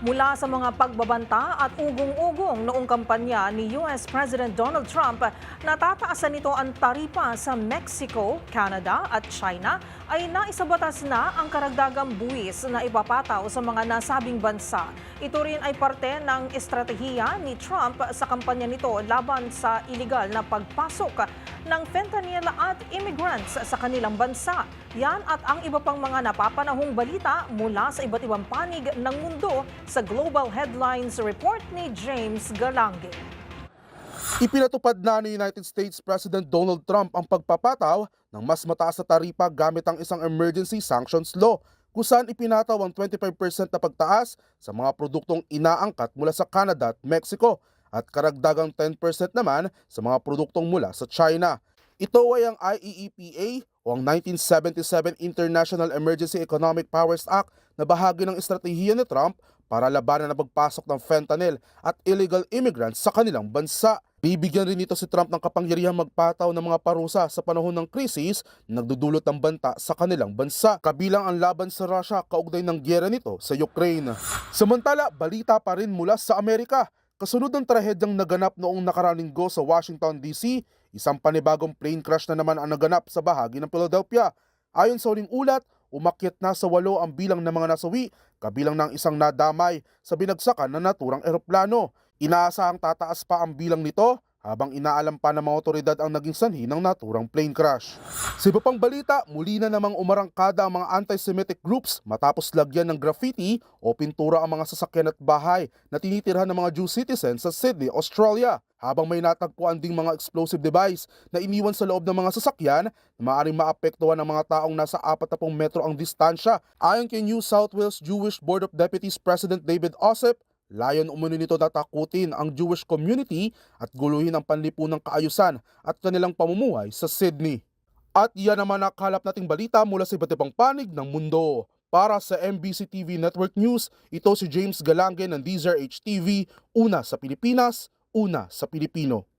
Mula sa mga pagbabanta at ugong-ugong noong kampanya ni US President Donald Trump, natataasan nito ang taripa sa Mexico, Canada at China ay naisabatas na ang karagdagang buwis na ipapataw sa mga nasabing bansa. Ito rin ay parte ng estratehiya ni Trump sa kampanya nito laban sa iligal na pagpasok ng fentanyl at immigrants sa kanilang bansa. Yan at ang iba pang mga napapanahong balita mula sa iba't ibang panig ng mundo sa Global Headlines Report ni James Galange. Ipinatupad na ni United States President Donald Trump ang pagpapataw ng mas mataas na taripa gamit ang isang emergency sanctions law kung saan ipinataw ang 25% na pagtaas sa mga produktong inaangkat mula sa Canada at Mexico at karagdagang 10% naman sa mga produktong mula sa China. Ito ay ang IEEPA o ang 1977 International Emergency Economic Powers Act na bahagi ng estratehiya ni Trump para labanan ang pagpasok ng fentanyl at illegal immigrants sa kanilang bansa. Bibigyan rin ito si Trump ng kapangyarihang magpataw ng mga parusa sa panahon ng krisis na nagdudulot ng banta sa kanilang bansa, kabilang ang laban sa Russia kaugnay ng gyera nito sa Ukraine. Samantala, balita pa rin mula sa Amerika. Kasunod ng trahedyang naganap noong nakaraang linggo sa Washington DC, isang panibagong plane crash na naman ang naganap sa bahagi ng Philadelphia. Ayon sa uling ulat, umakyat na sa walo ang bilang ng mga nasawi, kabilang ng isang nadamay sa binagsakan ng naturang eroplano. Inaasahang tataas pa ang bilang nito habang inaalam pa ng mga otoridad ang naging sanhi ng naturang plane crash. Sa iba pang balita, muli na namang umarangkada ang mga anti-Semitic groups matapos lagyan ng graffiti o pintura ang mga sasakyan at bahay na tinitirhan ng mga Jew citizens sa Sydney, Australia. Habang may natagpuan ding mga explosive device na iniwan sa loob ng mga sasakyan na maaaring maapektuhan ng mga taong nasa 40 metro ang distansya. Ayon kay New South Wales Jewish Board of Deputies President David Ossip, Layon umano nito na takutin ang Jewish community at guluhin ang panlipunang kaayusan at kanilang pamumuhay sa Sydney. At yan naman nakalap nating balita mula sa iba't ibang panig ng mundo. Para sa MBC TV Network News, ito si James Galange ng DZRH TV, una sa Pilipinas, una sa Pilipino.